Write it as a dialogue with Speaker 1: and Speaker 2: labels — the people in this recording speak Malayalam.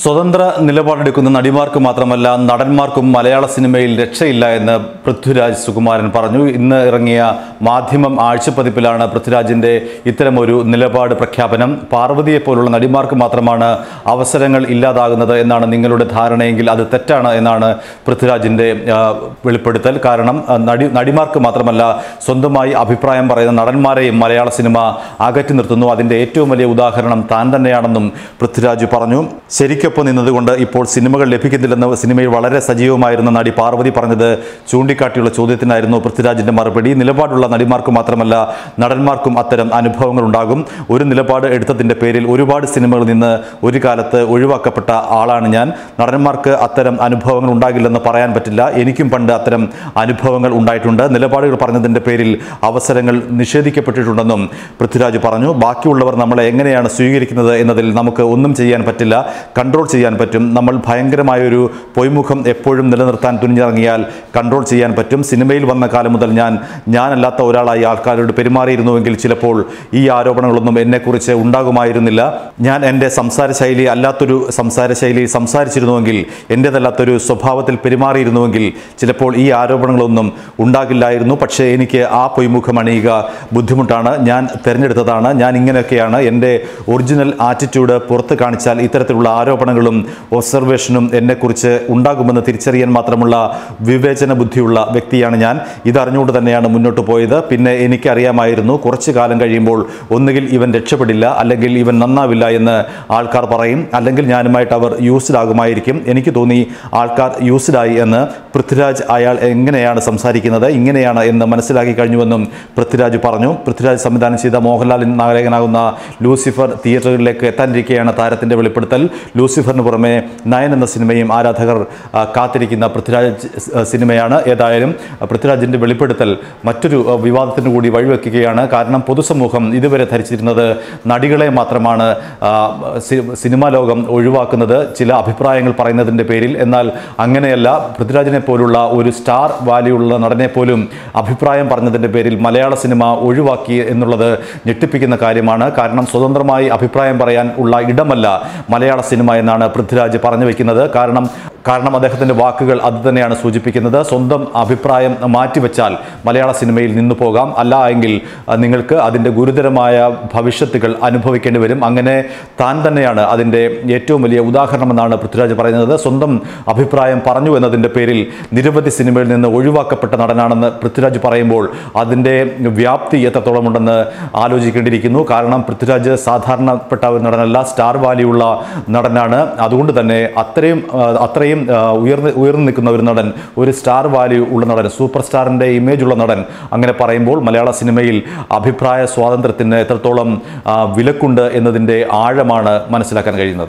Speaker 1: സ്വതന്ത്ര നിലപാടെടുക്കുന്ന നടിമാർക്ക് മാത്രമല്ല നടന്മാർക്കും മലയാള സിനിമയിൽ രക്ഷയില്ല എന്ന് പൃഥ്വിരാജ് സുകുമാരൻ പറഞ്ഞു. ഇന്ന് ഇറങ്ങിയ മാധ്യമം ആഴ്ചപ്പതിപ്പിലാണ് പൃഥ്വിരാജിന്റെ ഇത്തരമൊരു നിലപാട് പ്രഖ്യാപനം. പാർവതിയെ പോലുള്ള നടിമാർക്ക് മാത്രമാണ് അവസരങ്ങൾ ഇല്ലാതാകുന്നത് എന്നാണ് നിങ്ങളുടെ ധാരണയെങ്കിൽ അത് തെറ്റാണ് എന്നാണ് പൃഥ്വിരാജിന്റെ ആ, വെളിപ്പെടുത്തൽ. കാരണം നടി നടിമാർക്ക് മാത്രമല്ല സ്വന്തമായി അഭിപ്രായം പറയുന്ന നടന്മാരെയും മലയാള സിനിമ അകറ്റി നിർത്തുന്നു. അതിന്റെ ഏറ്റവും വലിയ ഉദാഹരണം താൻ തന്നെയാണെന്നും പൃഥ്വിരാജ് പറഞ്ഞു. ശരിക്കൊപ്പം നിന്നതുകൊണ്ട് ഇപ്പോൾ സിനിമകൾ ലഭിക്കുന്നില്ലെന്ന് സിനിമയിൽ വളരെ സജീവമായിരുന്ന നടി പാർവതി പറഞ്ഞത് ചൂണ്ടിക്കാട്ടിയുള്ള ചോദ്യത്തിനായിരുന്നു പൃഥ്വിരാജിന്റെ മറുപടി. നിലപാടുള്ള നടിമാർക്ക് മാത്രമല്ല നടന്മാർക്കും അത്തരം അനുഭവങ്ങൾ ഉണ്ടാകും. ഒരു നിലപാട് എടുത്തതിന്റെ പേരിൽ ഒരുപാട് സിനിമകളിൽ നിന്ന് ഒരു കാലത്ത് ഒഴിവാക്കപ്പെട്ട ആളാണ് ഞാൻ. നടന്മാർക്ക് അത്തരം അനുഭവങ്ങൾ ഉണ്ടാകില്ലെന്ന് പറയാൻ പറ്റില്ല. എനിക്കും പണ്ട് അത്തരം അനുഭവങ്ങൾ ഉണ്ടായിട്ടുണ്ട്. നിലപാടുകൾ പറഞ്ഞതിന്റെ പേരിൽ അവസരങ്ങൾ നിഷേധിക്കപ്പെട്ടിട്ടുണ്ടെന്നും പൃഥ്വിരാജ് പറഞ്ഞു. ബാക്കിയുള്ളവർ നമ്മളെ എങ്ങനെയാണ് സ്വീകരിക്കുന്നത് എന്നതിൽ നമുക്ക് ഒന്നും ചെയ്യാൻ പറ്റില്ല. കൺട്രോൾ ചെയ്യാൻ പറ്റും. നമ്മൾ ഭയങ്കരമായൊരു പൊയ്മുഖം എപ്പോഴും നിലനിർത്താൻ തുനിഞ്ഞിറങ്ങിയാൽ കൺട്രോൾ ചെയ്യാൻ പറ്റും. സിനിമയിൽ വന്ന കാലം മുതൽ ഞാൻ ഞാനല്ലാത്ത ഒരാളായി ആൾക്കാരോട് പെരുമാറിയിരുന്നുവെങ്കിൽ ചിലപ്പോൾ ഈ ആരോപണങ്ങളൊന്നും എന്നെക്കുറിച്ച് ഉണ്ടാകുമായിരുന്നില്ല. ഞാൻ എന്റെ സംസാര ശൈലി അല്ലാത്തൊരു സംസാര ശൈലി സംസാരിച്ചിരുന്നുവെങ്കിൽ എന്റേതല്ലാത്തൊരു സ്വഭാവത്തിൽ പെരുമാറിയിരുന്നുവെങ്കിൽ ചിലപ്പോൾ ഈ ആരോപണങ്ങളൊന്നും ഉണ്ടാകില്ലായിരുന്നു. പക്ഷേ എനിക്ക് ആ പൊയ്മുഖം അണിയുക ബുദ്ധിമുട്ടാണ്. ഞാൻ തിരഞ്ഞെടുത്തതാണ്. ഞാൻ ഇങ്ങനെയൊക്കെയാണ് എന്റെ ഒറിജിനൽ ആറ്റിറ്റ്യൂഡ് പുറത്ത് കാണിച്ചാൽ ഇത്തരത്തിലുള്ള ആരോപണങ്ങളും ഒബ്സർവേഷനും എന്നെക്കുറിച്ച് ഉണ്ടാകുമെന്ന് തിരിച്ചറിയാൻ മാത്രമുള്ള വിവേചന ബുദ്ധിയുള്ള വ്യക്തിയാണ് ഞാൻ. ഇതറിഞ്ഞുകൊണ്ട് തന്നെയാണ് മുന്നോട്ട് പോയത്. പിന്നെ എനിക്കറിയാമായിരുന്നു കുറച്ചു കാലം കഴിയുമ്പോൾ ഒന്നുകിൽ ഇവൻ രക്ഷപ്പെടില്ല അല്ലെങ്കിൽ ഇവൻ നന്നാവില്ല എന്ന് ആൾക്കാർ പറയും. അല്ലെങ്കിൽ ഞാനുമായിട്ട് അവർ യൂസ്ഡ് ആകുമായിരിക്കും എനിക്ക് തോന്നി ആൾക്കാർ യൂസ്ഡ് ആയി എന്ന്. പൃഥ്വിരാജ് അയാൾ എങ്ങനെയാണ് സംസാരിക്കുന്നത് ഇങ്ങനെയാണ് എന്ന് മനസ്സിലാക്കി കഴിഞ്ഞുവെന്നും പൃഥ്വിരാജ് പറഞ്ഞു. പൃഥ്വിരാജ് സംവിധാനം ചെയ്ത മോഹൻലാൽ നായകനാകുന്ന ലൂസിഫർ തിയേറ്ററുകളിലേക്ക് എത്താനിരിക്കെയാണ് താരത്തിന്റെ വെളിപ്പെടുത്തൽ. ലൂസിഫറിന് പുറമെ നയൻ എന്ന സിനിമയും ആരാധകർ കാത്തിരിക്കുന്ന പൃഥ്വിരാജ് സിനിമയാണ്. ഏതായാലും പൃഥ്വിരാജിന്റെ വെളിപ്പെടുത്തൽ മറ്റൊരു വിവാദത്തിന് കൂടി വഴിവെക്കുകയാണ്. കാരണം പൊതുസമൂഹം ഇതുവരെ ധരിച്ചിരുന്നത് നടികളെ മാത്രമാണ് സിനിമാ ലോകം ഒഴിവാക്കുന്നത്. ചില അഭിപ്രായങ്ങൾ പറയുന്നതിന്റെ പേരിൽ എന്നാൽ അങ്ങനെയല്ല. പൃഥ്വിരാജിനെ പോലുള്ള ഒരു സ്റ്റാർ വാല്യുള്ള നടനെ പോലും അഭിപ്രായം പറഞ്ഞതിന്റെ പേരിൽ മലയാള സിനിമ ഒഴിവാക്കി എന്നുള്ളത് ഞെട്ടിപ്പിക്കുന്ന കാര്യമാണ്. കാരണം സ്വതന്ത്രമായി അഭിപ്രായം പറയാൻ ഉള്ള ഇടമല്ല മലയാള സിനിമ എന്നാണ് പൃഥ്വിരാജ് പറഞ്ഞു വെക്കുന്നത്. കാരണം കാരണം അദ്ദേഹത്തിന്റെ വാക്കുകൾ അത് തന്നെയാണ് സൂചിപ്പിക്കുന്നത്. സ്വന്തം അഭിപ്രായം മാറ്റിവെച്ചാൽ മലയാള സിനിമയിൽ നിന്നു പോകാം. അല്ല എങ്കിൽ നിങ്ങൾക്ക് അതിന്റെ ഗുരുതരമായ ഭവിഷ്യത്തുകൾ അനുഭവിക്കേണ്ടി വരും. അങ്ങനെ താൻ തന്നെയാണ് അതിന്റെ ഏറ്റവും വലിയ ഉദാഹരണമെന്നാണ് പൃഥ്വിരാജ് പറയുന്നത്. സ്വന്തം അഭിപ്രായം പറഞ്ഞു എന്നതിന്റെ പേരിൽ നിരവധി സിനിമയിൽ നിന്ന് ഒഴിവാക്കപ്പെട്ട നടനാണെന്ന് പൃഥ്വിരാജ് പറയുമ്പോൾ അതിന്റെ വ്യാപ്തി എത്രത്തോളം ഉണ്ടെന്ന് ആലോചിക്കേണ്ടിയിരിക്കുന്നു. കാരണം പൃഥ്വിരാജ് സാധാരണപ്പെട്ട ഒരു നടനല്ല സ്റ്റാർ വാല്യൂ ഉള്ള നടനാണ്. അതുകൊണ്ട് തന്നെ അത്രയും അത്രയും ആ, ഉയർന്ന് ഉയർന്നു നിൽക്കുന്ന ഒരു നടൻ ഒരു സ്റ്റാർ വാല്യൂ ഉള്ള നടൻ സൂപ്പർ സ്റ്റാറിന്റെ ഇമേജ് ഉള്ള നടൻ അങ്ങനെ പറയുമ്പോൾ മലയാള സിനിമയിൽ അഭിപ്രായ സ്വാതന്ത്ര്യത്തിന് എത്രത്തോളം വിലക്കുണ്ട് എന്നതിന്റെ ആഴമാണ് മനസ്സിലാക്കാൻ കഴിയുന്നത്.